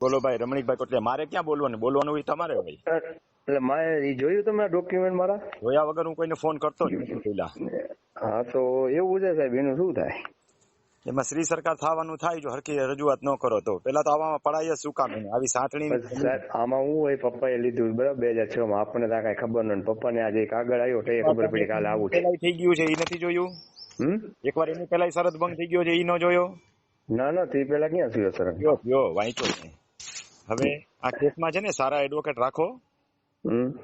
બોલો ભાઈ રમણીકભાઈ કોટલિયા મારે ક્યાં બોલવાનું? બોલવાનું હોય તમારે ભાઈ એટલે મેં એ જોયું તમે ડોક્યુમેન્ટ મારા? જોયા વગર હું કોઈને ફોન કરતો જ નથી પેલા. હા તો એવું છે સાહેબ એનું શું થાય? એમાં શ્રી સરકાર થવાનું થાય જો હરકી રજૂઆત ન કરો તો. પેલા તો આવામાં પડાય શું કામ આવી સાંટણી આમાં હું હોય પપ્પાએ લીધું બરાબર? બે હજાર છ માં આપણને તો કઈ ખબર નથી પપ્પાને આજે કાગળ આવ્યો તો એ ખબર પડી કાલે આવું છે. થઈ ગયું છે એ નથી જોયું? હમ? એકવાર એની પેલા શરત ભંગ થઈ ગયો છે એ ન જોયો? ના ના તે પેલા ક્યાં થયો સર છે. હવે આ કેસમાં છે ને સારા એડવોકેટ રાખો.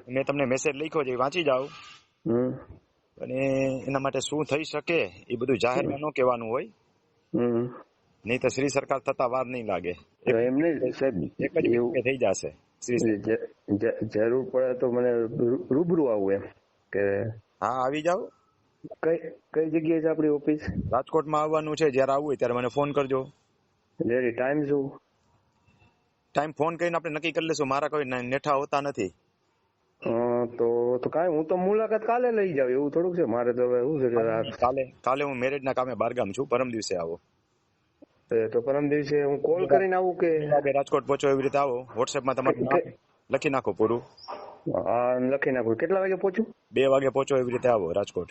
મેં તમને મેસેજ લખ્યો છે વાંચી જાઓ. અને એના માટે શું થઈ શકે એ બધું જાહેરમાં ન કહેવાનું હોય. નહીં તો શ્રી સરકાર થતા વાર નહીં લાગે. એમને સાહેબ એક જ થઈ જશે જરૂર પડે તો મને રૂબરૂ આવું એમ કે હા આવી જાઓ. કઈ કઈ જગ્યાએ છે આપણી ઓફિસ? રાજકોટમાં આવવાનું છે જ્યારે આવવું હોય ત્યારે મને ફોન કરજો. જેરી ટાઈમ શું? ટાઈમ ફોન કરીને આપણે નક્કી કરી લેશું મારા કોઈ નેઠા હોતા નથી. તો તો કાંઈ હું તો મુલાકાત કાલે લઈ જાવ એવું થોડુંક છે મારે તો હવે શું છે કે કાલે કાલે હું મેરેજ ના કામે બહારગામ છું. પરમ દિવસે આવો. તો પરમ દિવસે હું કોલ કરીને આવું કે રાજકોટ પહોંચો એવી રીતે આવો. વોટ્સએપમાં તમારું લખી નાખો પૂરું. હા લખી નાખું. કેટલા વાગે પહોંચું? બે વાગે પહોંચો એવી રીતે આવો રાજકોટ.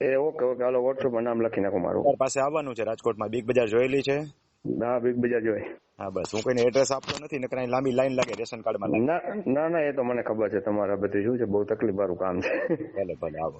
એ ઓકે ઓકે. હાલો વોટ્સઅપમાં નામ લખી નાખો મારું. પાસે આવવાનું છે રાજકોટમાં. બિગ બજાર જોયેલી છે. હા એકબીજા જોઈએ જોઈ હા બસ. હું કોઈને એડ્રેસ આપતો નથી નકર અહીં લાંબી લાઈન લાગે રેશન કાર્ડમાં ના ના ના એ તો મને ખબર છે. તમારા બધું શું છે? બહુ તકલીફ વાળું કામ છે. ભલે ભલે આવો